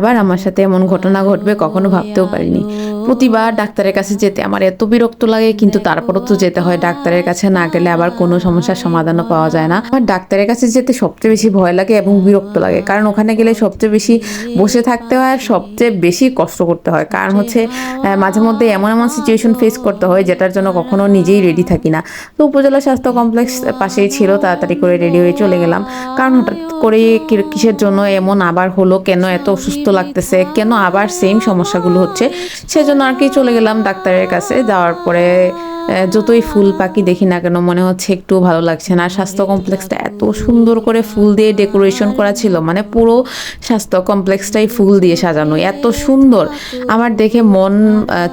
আবার আমার সাথে এমন ঘটনা ঘটবে কখনো ভাবতেও পারিনি। প্রতিবার ডাক্তারের কাছে যেতে আমার এত বিরক্ত লাগে, কিন্তু তারপরও তো যেতে হয়। ডাক্তারের কাছে না গেলে আবার কোনো সমস্যার সমাধানও পাওয়া যায় না। আমার ডাক্তারের কাছে যেতে সবচেয়ে বেশি ভয় লাগে এবং বিরক্ত লাগে, কারণ ওখানে গেলে সবচেয়ে বেশি বসে থাকতে হয় আর সবচেয়ে বেশি কষ্ট করতে হয়। কারণ হচ্ছে মাঝে মধ্যে এমন এমন সিচুয়েশন ফেস করতে হয় যেটার জন্য কখনো নিজেই রেডি থাকি না। তো উপজেলা স্বাস্থ্য কমপ্লেক্স পাশেই ছিল, তাড়াতাড়ি করে রেডি হয়ে চলে গেলাম। কারণ হঠাৎ করে কিসের জন্য এমন আবার হলো, কেন এত অসুস্থ লাগতেছে। কেন আবার সেম সমস্যাগুলো হচ্ছে? সেজন্য আর কি চলে গেলাম ডাক্তারের কাছে। যাওয়ার পরে যতই ফুল পাখি দেখি না কেন, মনে হচ্ছে একটু ভালো লাগছে না। স্বাস্থ্য কমপ্লেক্সটা এত সুন্দর করে ফুল দিয়ে ডেকোরেশন করা ছিল মানে পুরো স্বাস্থ্য কমপ্লেক্সটাই ফুল দিয়ে সাজানো, এত সুন্দর। আমার দেখে মন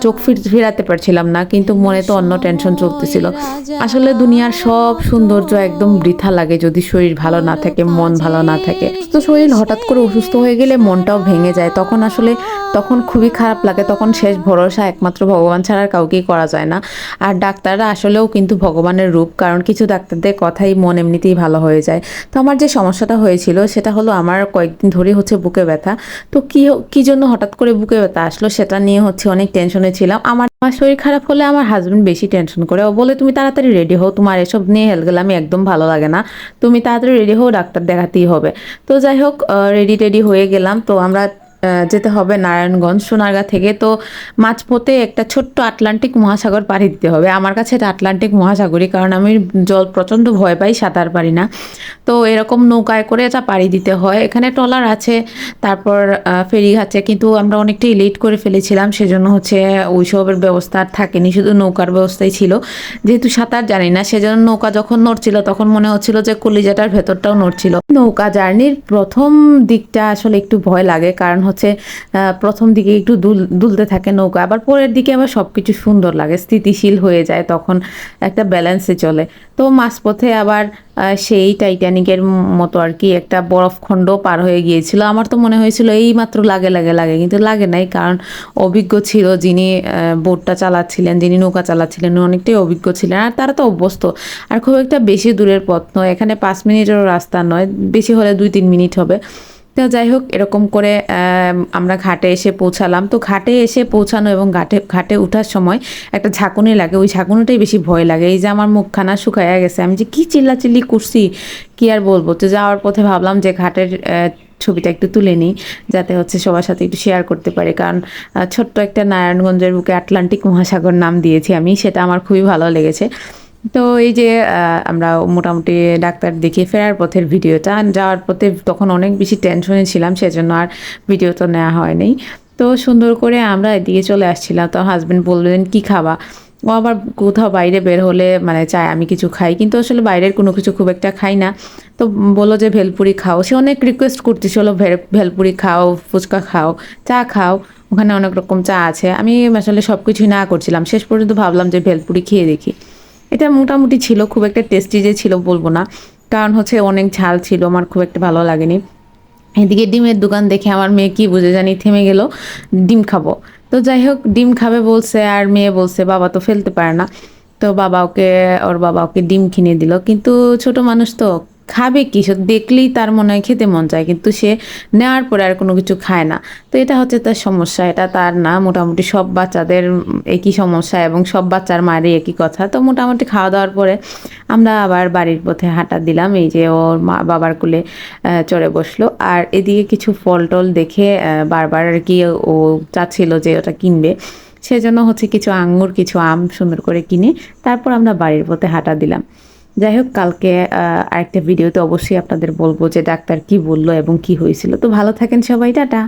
চোখ ফির- ফিরাতে পারছিলাম না, কিন্তু মনে তো অন্য টেনশন চলতেছিল। আসলে দুনিয়ার সব সৌন্দর্য একদম বৃথা লাগে যদি শরীর ভালো না থাকে, মন ভালো না থাকে। তো শরীর হঠাৎ করে অসুস্থ হয়ে গেলে মনটাও ভেঙে যায়, তখন আসলে, তখন খুবই খারাপ লাগে, তখন শেষ ভরসা একমাত্র ভগবান ছাড়া আর কাউকেই করা যায় না। আর ডাক্তাররা আসলেও কিন্তু ভগবানের রূপ, কারণ কিছু ডাক্তারদের কথাই মন এমনিতেই ভালো হয়ে যায়। তো আমার যে সমস্যাটা হয়েছিল, সেটা হলো আমার কয়েকদিন ধরে হচ্ছে বুকে ব্যথা। তো কি কি জন্য হঠাৎ করে বুকে ব্যথা আসলো, সেটা নিয়ে হচ্ছে অনেক টেনশনে ছিলাম। আমার আমার শরীর খারাপ হলে আমার হাজব্যান্ড বেশি টেনশন করে। ও বলে, তুমি তাড়াতাড়ি রেডি হও, তোমার এসব নিয়ে হেল গেলে আমি একদম ভালো লাগে না। তুমি তাড়াতাড়ি রেডি হও, ডাক্তার দেখাতেই হবে। তো যাই হোক রেডি টেডি হয়ে গেলাম। তো আমরা যেতে হবে নারায়ণগঞ্জ, সোনারগাঁ থেকে। তো মাঝপথে একটা ছোট্ট আটলান্টিক মহাসাগর পাড়ি দিতে হবে। আমার কাছে এটা আটলান্টিক মহাসাগরই, কারণ আমি জল প্রচণ্ড ভয় পাই, সাঁতার পারি না। তো এরকম নৌকায় করে এটা পাড়ি দিতে হয়। এখানে ট্রলার আছে, তারপর ফেরি আছে, কিন্তু আমরা অনেকটাই লেট করে ফেলেছিলাম, সেজন্য হচ্ছে ওইসবের ব্যবস্থা আর থাকেনি। শুধু নৌকার ব্যবস্থাই ছিল। যেহেতু সাঁতার জানি না, সেজন্য নৌকা যখন নড়ছিল, তখন মনে হচ্ছিল যে কলিজাটার ভেতরটাও নড়ছিল। নৌকা জার্নির প্রথম দিকটা আসলে একটু ভয় লাগে, কারণ হচ্ছে প্রথম দিকে একটু দুল, দুলতে থাকে নৌকা, আবার পরের দিকে আবার সব কিছু সুন্দর লাগে, স্থিতিশীল হয়ে যায়, তখন একটা ব্যালেন্সে চলে। তো মাঝপথে আবার সেই টাইটানিকের মতো আর কি একটা বরফখণ্ড পার হয়ে গিয়েছিল। আমার তো মনে হয়েছিল এই মাত্র লাগে লাগে লাগে, কিন্তু লাগে নাই, কারণ অভিজ্ঞ ছিল যিনি বোটটা চালাচ্ছিলেন, যিনি নৌকা চালাচ্ছিলেন অনেকটাই অভিজ্ঞ ছিলেন, আর তারা তো অভ্যস্ত। আর খুব একটা বেশি দূরের পথ নয়, এখানে পাঁচ মিনিটেরও রাস্তা নয়, বেশি হলে দুই, তিন মিনিট হবে। তো যাই হোক, এরকম করে আমরা ঘাটে এসে পৌঁছালাম। তো ঘাটে এসে পৌঁছানো এবং ঘাটে ঘাটে ওঠার সময় একটা ঝাঁকুনি লাগে। ওই ঝাঁকুনিটাই বেশি ভয় লাগে। এই যে আমার মুখখানা শুকাইয়া গেছে, আমি যে কী চিল্লাচিল্লি করছি, কি আর বলব? তো যাওয়ার পথে ভাবলাম যে ঘাটের ছবিটা একটু তুলে নিই, যাতে হচ্ছে সবার সাথে একটু শেয়ার করতে পারে। কারণ ছোট্ট একটা নারায়ণগঞ্জের বুকে আটলান্টিক মহাসাগর নাম দিয়েছি আমি, সেটা আমার খুবই ভালো লেগেছে। তো এই যে আমরা মোটামুটি ডাক্তার দেখিয়ে ফেরার পথের ভিডিওটা যাওয়ার পথে তখন অনেক বেশি টেনশনে ছিলাম, সেজন্য আর ভিডিও তো নেওয়া হয়নি। তো সুন্দর করে আমরা এদিকে চলে আসছিলাম, তো হাজব্যান্ড বললেন, কি খাবা? ও আবার কোথাও বাইরে বের হলে মানে চায় আমি কিছু খাই, কিন্তু আসলে বাইরের কোনো কিছু খুব একটা খাই না। তো বলো যে, ভেলপুরি খাও। সে অনেক রিকোয়েস্ট করতেছিল ভেলপুরি খাও, ফুচকা খাও, চা খাও। ওখানে অনেক রকম চা আছে। আমি আসলে সব কিছুই না করছিলাম। শেষ পর্যন্ত ভাবলাম যে, ভেলপুরি খেয়ে দেখি। এটা মোটামুটি ছিল, খুব একটা টেস্টি যে ছিল বলব না। কারণ হচ্ছে অনেক ঝাল ছিল, আমার খুব একটা ভালো লাগেনি। এদিকে ডিমের দোকান দেখে আমার মেয়ে কি বুঝে জানি থেমে গেল, ডিম খাব। তো যাই হোক, ডিম খাবে বলছে আর মেয়ে বলছে, বাবা তো ফেলতে পারে না। তো বাবা ওকে, ওর বাবা ওকে ডিম কিনে দিল। কিন্তু ছোট মানুষ তো খাবে কি? দেখলেই তার মনে হয় খেতে মন চায়, কিন্তু সে নেওয়ার পরে আর কোনো কিছু খায় না। তো এটা হচ্ছে তার সমস্যা, এটা তার না। মোটামুটি সব বাচ্চাদের একই সমস্যা এবং সব বাচ্চার মায়েরই একই কথা। তো মোটামুটি খাওয়া দাওয়ার পরে আমরা আবার বাড়ির পথে হাঁটা দিলাম। এই যে ওর মা বাবার কুলে চড়ে বসল। আর এদিকে কিছু ফল টল দেখে বারবার আর কি ও চাচ্ছিল যে ওটা কিনবে। সেজন্য হচ্ছে কিছু আঙ্গুর, কিছু আম সুন্দর করে কিনে তারপর আমরা বাড়ির পথে হাঁটা দিলাম। যাই হোক কালকে আরেকটা ভিডিওতে অবশ্যই আপনাদের বলব যে ডাক্তার কি বলল এবং কি হয়েছিল। তো ভালো থাকেন সবাই, টাটা।